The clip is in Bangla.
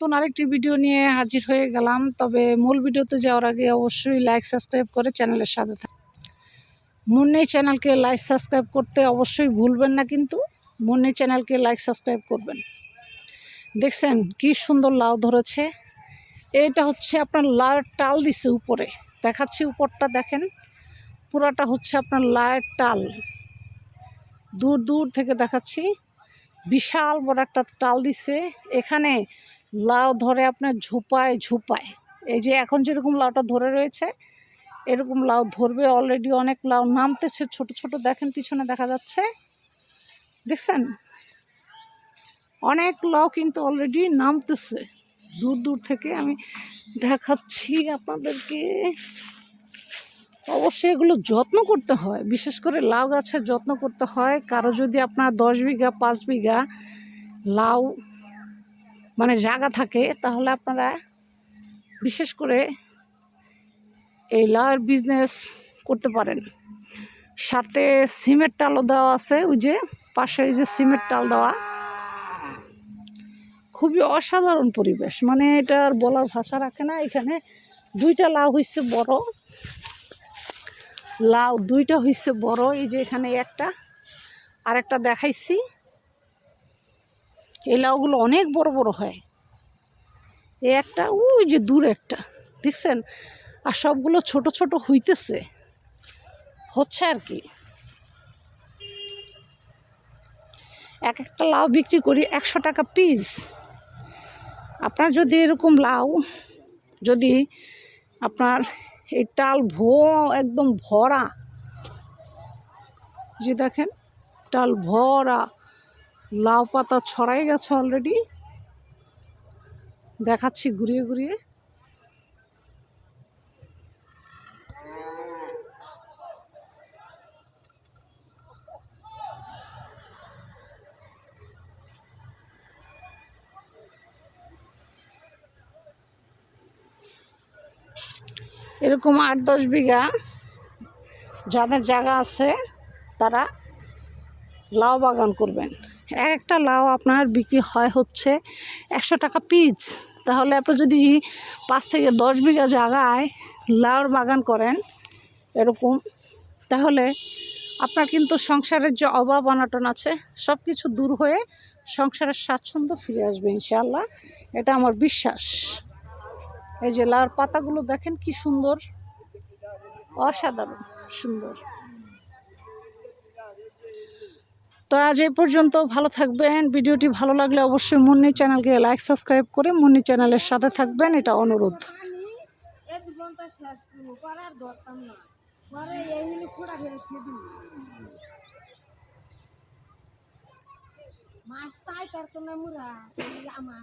নতুন আরেকটি ভিডিও নিয়ে হাজির হয়ে গেলাম। তবে মূল ভিডিওতে যাওয়ার আগে অবশ্যই লাইক সাবস্ক্রাইব করে চ্যানেলের সাথে থাক। মুন্নি চ্যানেলকে লাইক সাবস্ক্রাইব করতে অবশ্যই ভুলবেন না কিন্তু মুন্নি চ্যানেলকে লাইক সাবস্ক্রাইব করবেন। দেখছেন কি সুন্দর লাউ ধরেছে। এটা হচ্ছে আপনার লাউয়ের টাল দিছে উপরে। দেখাচ্ছি উপরটা দেখেন। পুরাটা হচ্ছে আপনার লাউয়ের টাল। দূর দূর থেকে দেখাচ্ছি। বিশাল বড় একটা টাল দিছে। এখানে লাউ ধরে আপনার ঝোপায় ঝোপায়। এই যে এখন যেরকম লাউটা ধরে রয়েছে, এরকম লাউ ধরবে অলরেডি অনেক লাউ নামতেছে ছোট ছোট, দেখেন পিছনে দেখা যাচ্ছে। দেখছেন? অনেক লাউ কিন্তু অলরেডি নামতেছে। দূর দূর থেকে আমি দেখাচ্ছি আপনাদেরকে। অবশ্যই এগুলো যত্ন করতে হয়, বিশেষ করে লাউ গাছের যত্ন করতে হয়। কারও যদি আপনার দশ বিঘা, পাঁচ বিঘা লাউ মানে জায়গা থাকে, তাহলে আপনারা বিশেষ করে এই লাউয়ের বিজনেস করতে পারেন। সাথে সিমেন্ট টালও দেওয়া আছে, ওই যে পাশে এই যে সিমেন্ট টাল দেওয়া। খুবই অসাধারণ পরিবেশ মানে এটা আর বলার ভাষা রাখে না এখানে। দুইটা লাউ হয়েছে বড়। লাউ দুইটা হয়েছে বড়, এই যে এখানে একটা। আর একটা দেখাইছি। এই লাউগুলো অনেক বড় বড় হয়। এই একটা, ওই যে দূর একটা, দেখছেন? আর সবগুলো ছোট ছোট হইতেছে। হচ্ছে আর কি। এক একটা লাউ বিক্রি করি একশো টাকা পিস। আপনার যদি এরকম লাউ, যদি আপনার এই টাল ভো, একদম ভরা যে দেখেন, টাল ভরা লাউ পাতা ছড়াই গেছে অলরেডি দেখাচ্ছি ঘুরিয়ে ঘুরিয়ে। এরকম আট দশ বিঘা যাদের জায়গা আছে, তারা লাউ বাগান করবেন। এক একটা লাউ আপনার বিক্রি হয় হচ্ছে একশো টাকা পিস। তাহলে আপনি যদি পাঁচ থেকে দশ বিঘা জায়গায় লাউর বাগান করেন এরকম, তাহলে আপনার কিন্তু সংসারের যে অভাব অনাটন আছে সব কিছু দূর হয়ে সংসারের স্বাচ্ছন্দ্য ফিরে আসবে ইনশাআল্লাহ। এটা আমার বিশ্বাস। এই যে লাউর পাতাগুলো দেখেন কি সুন্দর, অসাধারণ সুন্দর। তো আজ এই পর্যন্ত, ভালো থাকবেন। ভিডিওটি ভালো লাগলে অবশ্যই মুন্নি চ্যানেলকে লাইক সাবস্ক্রাইব করে মুন্নি চ্যানেলের সাথে থাকবেন। এটা অনুরোধ। মাছ চাই তার তো না মুরা আমার।